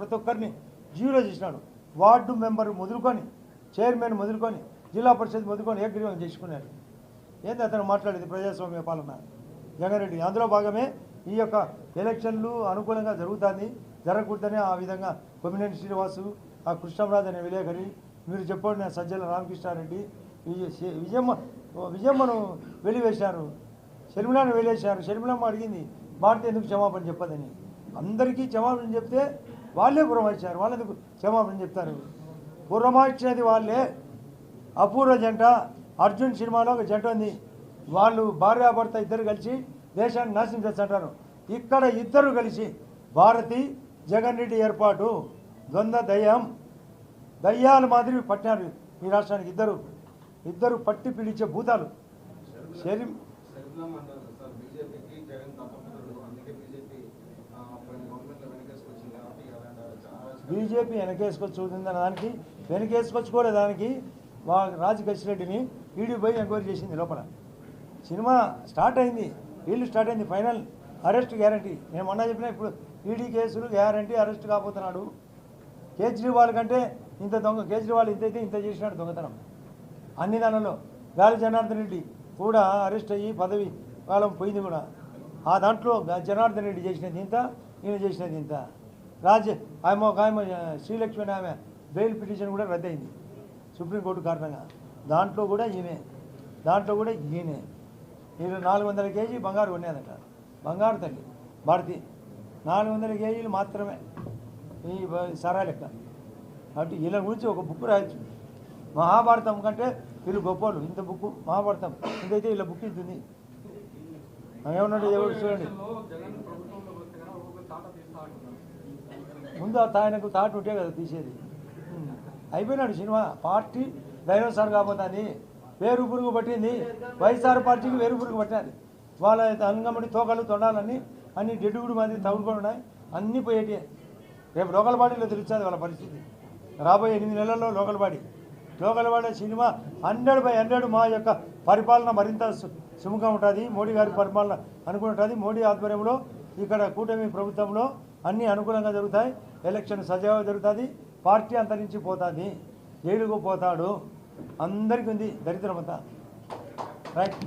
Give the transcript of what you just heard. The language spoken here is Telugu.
ప్రతి ఒక్కరిని జీరో చేసినాడు. వార్డు మెంబర్ మొదలుకొని చైర్మన్ మొదలుకొని జిల్లా పరిషత్ మొదలుకొని ఏకగ్రీవం చేసుకున్నాడు. ఏంది అతను మాట్లాడేది ప్రజాస్వామ్య పాలన? జగన్రెడ్డి అందులో భాగమే ఈ యొక్క ఎలక్షన్లు అనుకూలంగా జరుగుతుంది జరగకూడదని ఆ విధంగా కొమ్మినేని శ్రీనివాసు ఆ కృష్ణంరాజు అనే విలేకరి మీరు చెప్పండి సజ్జల రామకృష్ణారెడ్డి విజయ విజయమ్మ విజయమ్మను వెలివేశారు. షర్మిలాను వెలివేశారు. షర్మిలమ్మ అడిగింది భారతి ఎందుకు క్షమాపణ చెప్పదని. అందరికీ క్షమాపణ చెప్తే వాళ్ళే పురమాయించారు. వాళ్ళెందుకు క్షమాపణ చెప్తారు. పురమాయించినది వాళ్ళే. అపూర్వ జంట అర్జున్ సినిమాలో ఒక జంట ఉంది. వాళ్ళు భార్యాభర్త ఇద్దరు కలిసి దేశాన్ని నాశనం చేస్తుంటారు ఇక్కడ ఇద్దరు కలిసి భారతి జగన్ రెడ్డి ఏర్పాటు. ద్వంద్వ దయ్యం. దయ్యాల మాదిరి పట్టినారు ఈ రాష్ట్రానికి ఇద్దరు. ఇద్దరు పట్టి పిలిచే భూతాలు. శరీరం శరీరం అంటారు సార్ బీజేపీకి జగన్ తప్పదు అందుకే బీజేపీ గవర్నమెంట్లో వెనకేసుకొచ్చింది కాబట్టి బీజేపీ వెనకేసుకొచ్చి బీజేపీ దానికి వెనకేసుకొచ్చుకోలే దానికి మా రాజకేశ్ రెడ్డిని ఈడీ పోయి ఎంక్వైరీ చేసింది లోపల. సినిమా స్టార్ట్ అయింది వీళ్ళు స్టార్ట్ అయింది ఫైనల్ అరెస్ట్ గ్యారంటీ. నేను మొన్న చెప్పిన ఇప్పుడు ఈడీ కేసులు గ్యారంటీ అరెస్ట్ కాబోతున్నాడు. కేజ్రీవాల్ కంటే ఇంత దొంగ కేజ్రీవాల్ ఇంత అయితే ఇంత చేసినాడు దొంగతనం. అన్ని దానిలో గాలి జనార్దన్ రెడ్డి కూడా అరెస్ట్ అయ్యి పదవి కాలం పోయింది కూడా. ఆ దాంట్లో జనార్దన్ రెడ్డి చేసినది ఇంత ఈయన చేసినది ఇంత. రాజు ఆమె ఒక ఆమె శ్రీలక్ష్మి అనే ఆమె బెయిల్ పిటిషన్ కూడా రద్దయింది. సుప్రీంకోర్టు కారణంగా. దాంట్లో కూడా ఈయనే దాంట్లో కూడా ఈయనే. ఈయన నాలుగు వందల కేజీ బంగారు కొనేదట బంగారు తల్లి భారతి. నాలుగు వందల కేజీలు మాత్రమే ఈ సరా లెక్క. కాబట్టి వీళ్ళ గురించి ఒక బుక్ రాయొచ్చు మహాభారతం కంటే వీళ్ళు గొప్పవాళ్ళు. ఇంత బుక్ మహాభారతం. ఇంతైతే వీళ్ళ బుక్ ఇంతుంది ఏమన్నాడు ఎవరు చూడండి. ముందు ఆయనకు తాటు ఉంటే కదా తీసేది. అయిపోయినాడు సినిమా. పార్టీ డైనోసార్ కాబోతుంది వేరు పురుగు పట్టింది. వైఎస్ఆర్ పార్టీకి వేరు పురుగు పట్టినది వాళ్ళ అంగమడి తోకలు తొండాలని అన్ని డెడ్డుగుడు మంది తగులుకొని ఉన్నాయి. అన్నీ పోయేటి రేపు లోకల్ బాడీలో తెలుస్తుంది వాళ్ళ పరిస్థితి. రాబోయే ఎనిమిది నెలల్లో local body local body cinema hundred by hundred మా యొక్క పరిపాలన మరింత సు- ఉంటుంది. మోడీ గారి పరిపాలన అనుకుని ఉంటుంది. మోడీ ఆధ్వర్యంలో ఇక్కడ కూటమి ప్రభుత్వంలో అన్నీ అనుకూలంగా జరుగుతాయి. ఎలక్షన్ సజావుగా జరుగుతుంది. పార్టీ అంతరించి పోతుంది జైలుకు పోతాడు. అందరికీ ఉంది దరిద్రమంతా. రైట్.